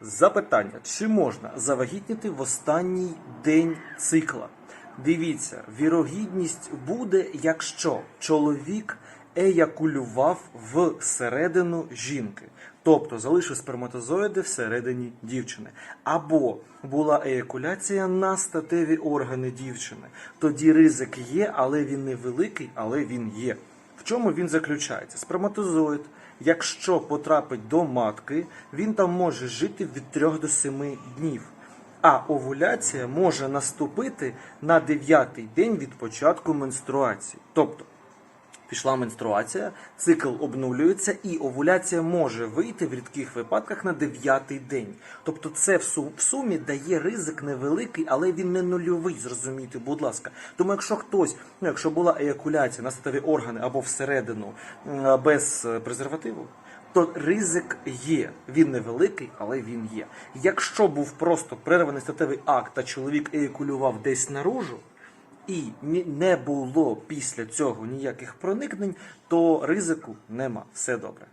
Запитання: чи можна завагітніти в останній день цикла? Дивіться, вірогідність буде, якщо чоловік еякулював всередину жінки, тобто залишив сперматозоїди всередині дівчини, або була еякуляція на статеві органи дівчини. Тоді ризик є, але він невеликий, але він є. В чому він заключається? Сперматозоїд, якщо потрапить до матки, він там може жити від 3 до 7 днів. А овуляція може наступити на 9-й день від початку менструації. Тобто пішла менструація, цикл обнулюється, і овуляція може вийти в рідких випадках на 9-й день. Тобто, це в су- сумі дає ризик невеликий, але він не нульовий, зрозумійте, будь ласка. Тому якщо хтось, ну якщо була еякуляція на статеві органи або всередину без е, презервативу, то ризик є. Він невеликий, але він є. Якщо був просто перерваний статевий акт, та чоловік еякулював десь наружу, і не було після цього ніяких проникнень, то ризику нема. Все добре.